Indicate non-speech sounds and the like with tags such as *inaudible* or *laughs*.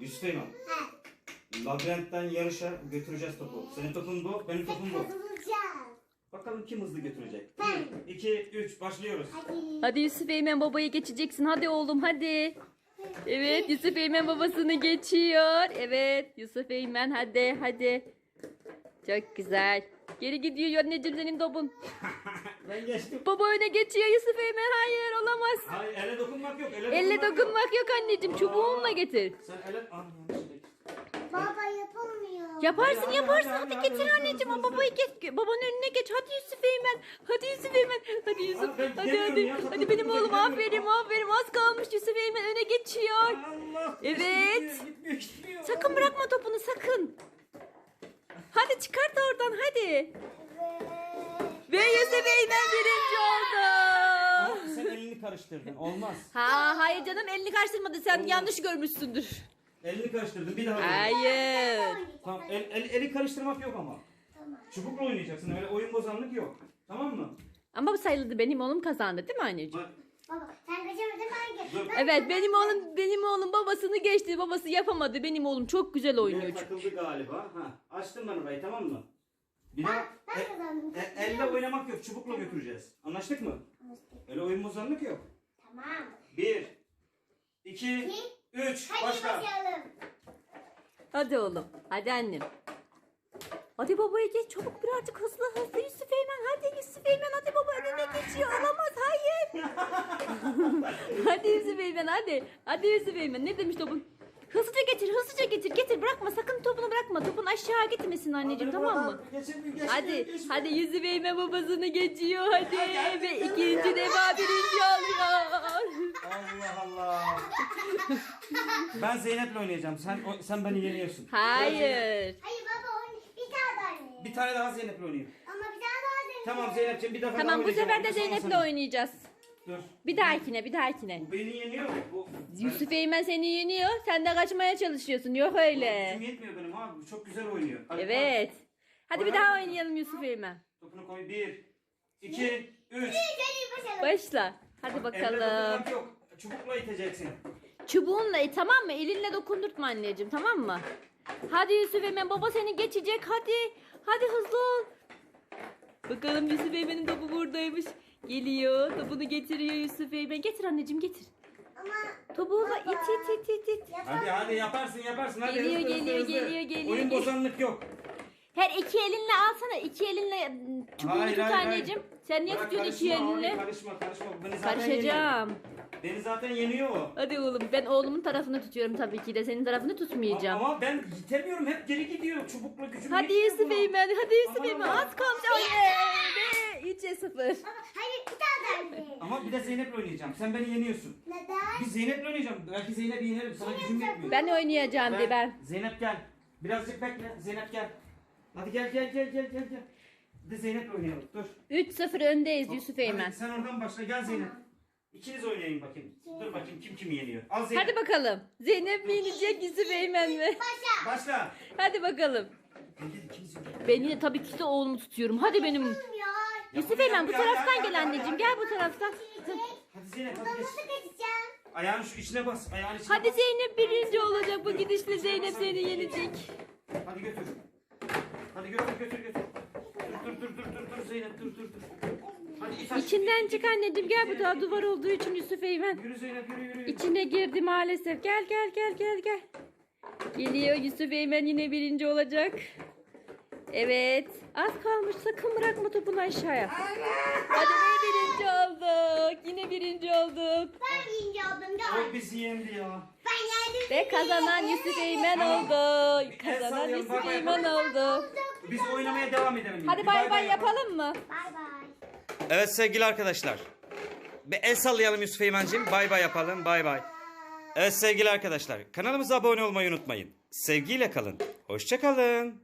Yusuf Eymen. Ha. Labirentten yarışa götüreceğiz topu. Senin topun bu, benim topum bu. Kazanacağım. Bakalım kim hızlı götürecek. Ben. 1, 2, 3 başlıyoruz. Hadi. Hadi Yusuf Eymen babayı geçeceksin. Hadi oğlum hadi. Evet Yusuf Eymen babasını geçiyor. Evet Yusuf Eymen hadi hadi. Çok güzel. Geri gidiyor anneciğim senin topun. *laughs* Ben geçtim. Baba öne geçiyor Yusuf Eymen. Hayır olamaz. Hayır elle dokunmak yok. Elle, Elle dokunmak dokunmak yok anneciğim. Çubuğunla getir. Sen yanlış elle. Baba yapamıyor. Yaparsın Hadi, yaparsın. hadi, Hadi, hadi, getir hadi, anneciğim. babayı geç. Babanın önüne geç. Hadi Yusuf Eymen. Hadi Yusuf Eymen. Hadi Yusuf. Abi ben Hadi gidemiyorum hadi. ya, Hadi benim oğlum gidemiyorum. aferin aferin. Az kalmış Yusuf Eymen öne geçiyor. Allah. Evet. Gitmiyor, gitmiyor, gitmiyor. Sakın bırakma topunu sakın. Hadi çıkart oradan hadi. Ve Yusuf Eymen birinci oldu. Ama Sen elini karıştırdın. Olmaz. Ha hayır canım elini karıştırmadı sen Olmaz. yanlış görmüşsündür. Elini karıştırdın. Bir daha. oynayalım. Hayır. Tamam. El, el, eli karıştırmak yok ama. Tamam. Çubukla oynayacaksın. Öyle oyun bozanlık yok. Tamam mı? Ama bu sayıldı benim oğlum kazandı değil mi anneciğim? Bak. Baba sen kaçamadın ben Dur. geçtim. Evet benim oğlum benim oğlum babasını geçti. Babası yapamadı. Benim oğlum çok güzel oynuyor. Yine takıldı galiba. Ha. Açtım ben orayı tamam mı? Bir daha ben e- kazandım. e- elle oynamak yok. Çubukla götüreceğiz. Anlaştık mı? Öyle oyun bozanlık yok. Tamam. Bir, iki, İki, üç. Hadi Başla. başlayalım. Hadi oğlum. Hadi annem. Hadi babaya geç çabuk birazcık hızlı hızlı Yusuf Eymen hadi Yusuf Eymen hadi baba önüne *laughs* geçiyor olamaz hayır. *laughs* hadi Yusuf Eymen hadi. Hadi Yusuf Eymen ne demiş topun? Hızlıca getir hızlıca getir getir bırakma sakın topunu bırakma topun aşağı gitmesin anneciğim Hadi tamam buradan. mı? Geçemiyor, geçmiyor, Hadi geçmiyor. hadi Yusuf Eymen babasını geçiyor hadi hadi, ve hadi. ikinci defa birinci oluyor. Allah Allah. ben Zeynep'le oynayacağım. Sen o- sen beni yeniyorsun. Hayır. Hayır baba onu bir tane daha. Bir tane daha Zeynep'le oynayayım. Ama bir tane daha oynayalım. Tamam Zeynep'ciğim bir defa daha Tamam bu oynayacağım. sefer de Ondan sonra Zeynep'le oynayacağız. Dur. Bir dahakine bir dahakine. Bu beni yeniyor. Bu, Yusuf Eymen seni yeniyor. Sen de kaçmaya çalışıyorsun. Yok Gücüm öyle. yetmiyor benim abi. Bu çok güzel oynuyor. Hadi, Evet. Hadi bir daha oynayalım Yusuf Eymen. Topunu koy. Bir, iki, üç. Başla. Hadi bakalım. dokunmak yok. Çubukla iteceksin. Çubuğunla it tamam mı? Elinle dokundurtma anneciğim tamam mı? Hadi Yusuf Eymen baba seni geçecek hadi. Hadi hızlı ol. Bakalım Yusuf Eymen'in topu buradaymış. Geliyor. Topunu getiriyor Yusuf Eymen. Getir anneciğim getir. Ama Topuğunla it it it it it. Hadi hadi yaparsın yaparsın. Hadi Geliyor, hızlı, hızlı, geliyor, hızlı. geliyor, geliyor, Oyun geliyor. bozanlık yok. Her iki elinle alsana. iki elinle çubuğunu Hayır, tut hayır, hayır. anneciğim. Sen niye Bırak, tutuyorsun iki karışma, elinle? Karışma karışma. Beni zaten yeniyor. Karışacağım. Beni zaten yeniyor o. Hadi oğlum ben oğlumun tarafını tutuyorum tabii ki de senin tarafını tutmayacağım. Ama ben yitemiyorum. Hep geri gidiyor. Çubukla gücüm hadi yetmiyor Yusuf buna. Eymen, hadi Yusuf Aman Eymen. Allah. Az kalmış. Oley! Ve 3'e 0. baba hayır bir tane daha oynayalım. Ama bir de Zeynep'le oynayacağım. Sen beni yeniyorsun. Neden? Bir Zeynep'le oynayacağım. Belki Zeynep'i yenerim. Sana gücüm yetmiyor. Ben oynayacağım de ben. Zeynep gel. Birazcık bekle. Zeynep gel. Hadi gel gel gel gel gel gel. Bir de Zeynep'le oynayalım. Dur. 3-0 öndeyiz Yusuf Hadi Eymen. sen oradan başla. Gel Zeynep. İkiniz oynayın bakayım. Dur bakayım kim kimi yeniyor. Al Zeynep. Hadi bakalım. Zeynep mi yenecek Yusuf Eymen mi? Başla. Başla. Hadi bakalım. Gel, ikiniz oynayın. Ben yine tabii ki de oğlumu tutuyorum. Hadi benim. Yusuf Eymen bu taraftan gel anneciğim. Gel bu taraftan. Hadi Zeynep hadi geç. nasıl kaçacağım? Ayağını şu içine bas. Ayağını içine Hadi bas. Zeynep birinci olacak. Bu gidişle Zeynep seni yenecek. Hadi götür. Hadi götür götür götür. Dur dur dur dur dur Zeynep dur dur dur. Hadi it aç. İçinden çık anneciğim. Gel bu daha duvar olduğu için Yusuf Eymen. Yürü Zeynep yürü yürü. yürü. İçine girdi maalesef. Gel gel gel gel gel. Geliyor Yusuf Eymen yine birinci olacak. Evet. Az kalmış. Sakın bırakma topunu aşağıya. Hadi ve birinci olduk. Yine birinci olduk. Ben birinci oldum O gel. bizi yendi ya. Ben yendim. Ve kazanan Yusuf Eymen oldu. Kazanan Yusuf Eymen oldu. Biz oynamaya devam edelim. Hadi Bir bay bay yapalım mı? Bay bay. Evet sevgili arkadaşlar. Bir el sallayalım Yusuf Eymen'cim. Bay bay yapalım. Bay bay. Evet sevgili arkadaşlar. Kanalımıza abone olmayı unutmayın. Sevgiyle kalın. Hoşça kalın.